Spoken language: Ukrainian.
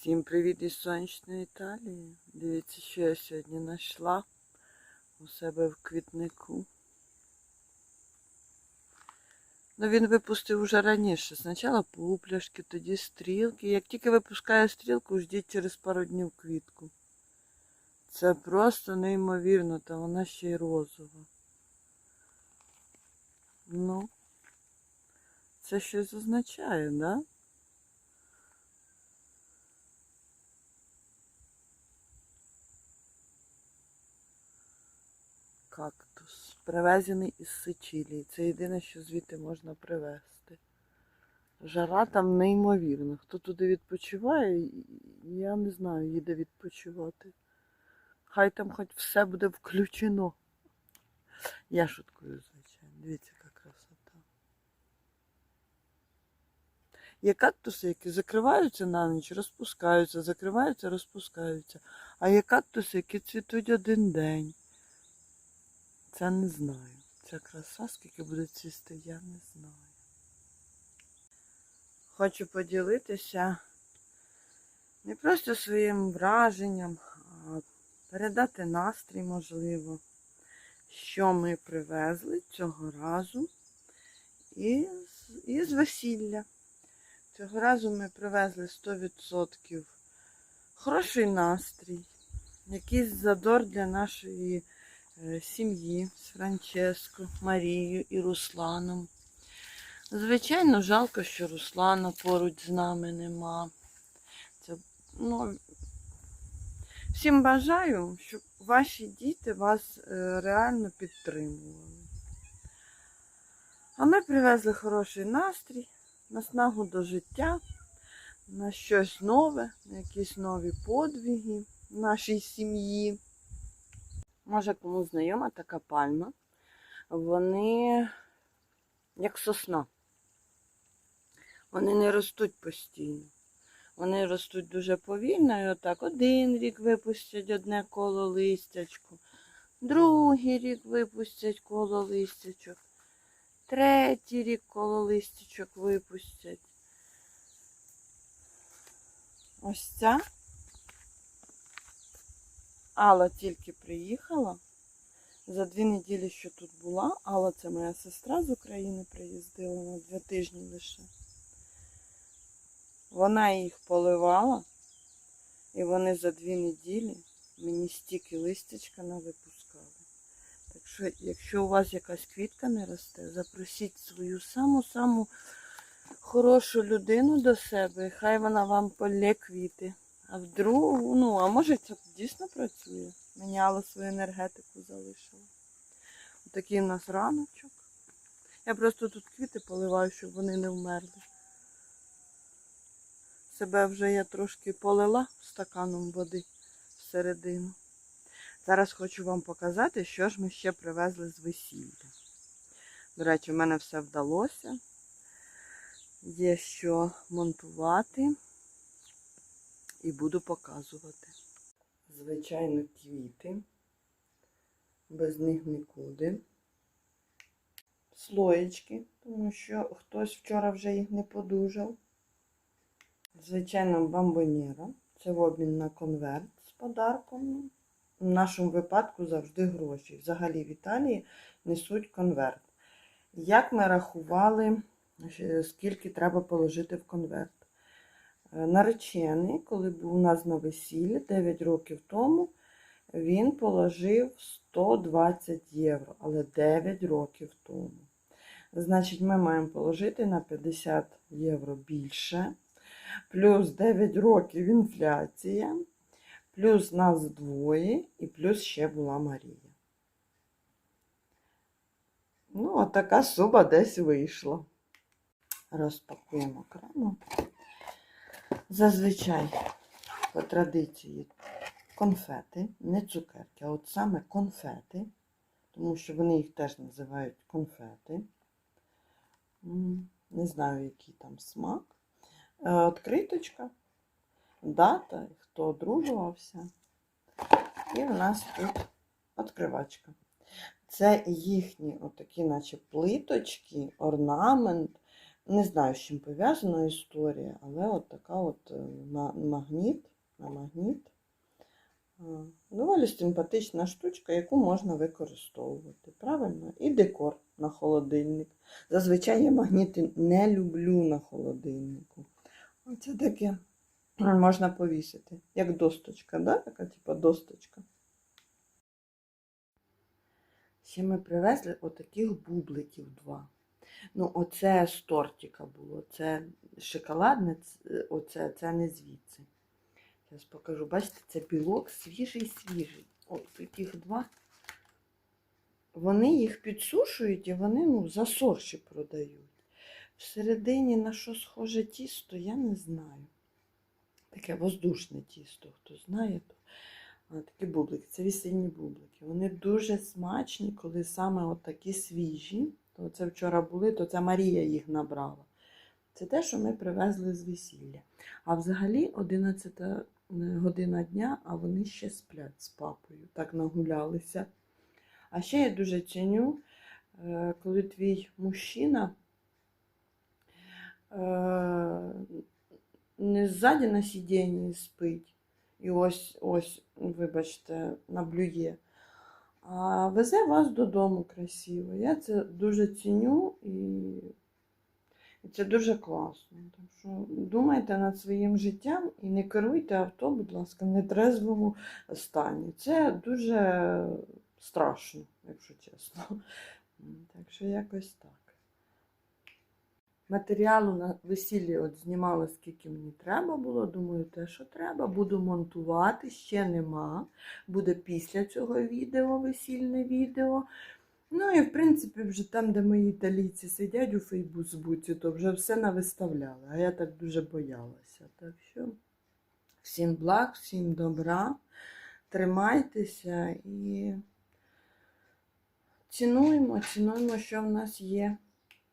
Всім привіт із сонячної Італії. Дивіться, що я сьогодні знайшла у себе в квітнику. Ну, він випустив уже раніше. Спочатку пупляшки, тоді стрілки. Як тільки випускає стрілку, ждіть через пару днів квітку. Це просто неймовірно, та вона ще й розова. Ну, це щось означає, да? Кактус. Привезений із Сичилії. Це єдине, що звідти можна привезти. Жара там неймовірна. Хто туди відпочиває, я не знаю, їде відпочивати. Хай там хоч все буде включено. Я шуткую, звичайно. Дивіться, яка красота. Є кактуси, які закриваються на ніч, розпускаються, закриваються, розпускаються. А є кактуси, які цвітуть один день. Це не знаю. Ця краса, скільки буде цвісти, я не знаю. Хочу поділитися не просто своїм враженням, а передати настрій, можливо, що ми привезли цього разу із, із весілля. Цього разу ми привезли 100% хороший настрій, якийсь задор для нашої сім'ї з Франческо, Марією і Русланом. Звичайно, жалко, що Руслана поруч з нами нема. Це, ну, всім бажаю, щоб ваші діти вас е, реально підтримували. А ми привезли хороший настрій, наснагу до життя, на щось нове, на якісь нові подвиги нашій сім'ї. Може, кому знайома така пальма. Вони як сосна. Вони не ростуть постійно. Вони ростуть дуже повільно і отак один рік випустять одне коло листячку, другий рік випустять коло листячок, третій рік коло листячок випустять. Ось ця. Алла тільки приїхала. За дві неділі, що тут була, Алла це моя сестра з України приїздила на два тижні лише. Вона їх поливала, і вони за дві неділі мені стільки листячка навипускали. Так що, якщо у вас якась квітка не росте, запросіть свою саму-саму хорошу людину до себе, і хай вона вам полє квіти. А вдруг, ну, а може це дійсно працює? Міняла свою енергетику, залишила. Такий у нас раночок. Я просто тут квіти поливаю, щоб вони не вмерли. Себе вже я трошки полила стаканом води всередину. Зараз хочу вам показати, що ж ми ще привезли з весілля. До речі, в мене все вдалося. Є що монтувати і буду показувати. Звичайно, квіти. Без них нікуди. Слоєчки, тому що хтось вчора вже їх не подужав. Звичайно, бамбонєра. Це в обмін на конверт з подарком. В нашому випадку завжди гроші. Взагалі в Італії несуть конверт. Як ми рахували, скільки треба положити в конверт? Е, Наречений, коли був у нас на весіллі 9 років тому, він положив 120 євро, але 9 років тому. Значить, ми маємо положити на 50 євро більше, плюс 9 років інфляція, плюс нас двоє, і плюс ще була Марія. Ну, от така сума десь вийшла. Розпакуємо окремо. Зазвичай, по традиції, конфети, не цукерки, а от саме конфети, тому що вони їх теж називають конфети. Не знаю, який там смак. Е, Откриточка, дата, хто одружувався. І в нас тут відкривачка. Це їхні отакі, наче плиточки, орнамент Не знаю, з чим пов'язана історія, але от така от магніт на магніт. Доволі симпатична штучка, яку можна використовувати. Правильно? І декор на холодильник. Зазвичай я магніти не люблю на холодильнику. Оце таке можна повісити. Як досточка, да? така типу досточка. Ще ми привезли отаких бубликів два. Ну, оце з тортика було. Це шоколадне, оце це не звідси. Зараз покажу. Бачите, це білок свіжий-свіжий. От таких два. Вони їх підсушують і вони ну, за сорші продають. Всередині на що схоже тісто, я не знаю. Таке воздушне тісто, хто знає, то такі бублики, це вісільні бублики. Вони дуже смачні, коли саме от такі свіжі. То це вчора були, то це Марія їх набрала. Це те, що ми привезли з весілля. А взагалі 11 година дня, а вони ще сплять з папою. Так нагулялися. А ще я дуже ціню, е, коли твій мужчина е, не ззаді на сидінні спить, і ось, ось, вибачте, наблює, а везе вас додому красиво. Я це дуже ціню і, це дуже класно. Так що думайте над своїм життям і не керуйте авто, будь ласка, в нетрезвому стані. Це дуже страшно, якщо чесно. Так що якось так. Матеріалу на весіллі от знімала, скільки мені треба було. Думаю, те, що треба. Буду монтувати, ще нема. Буде після цього відео, весільне відео. Ну і в принципі, вже там, де мої італійці сидять у Фейсбуці, то вже все навиставляли. А я так дуже боялася. Так що всім благ, всім добра. Тримайтеся і цінуємо, цінуємо, що в нас є.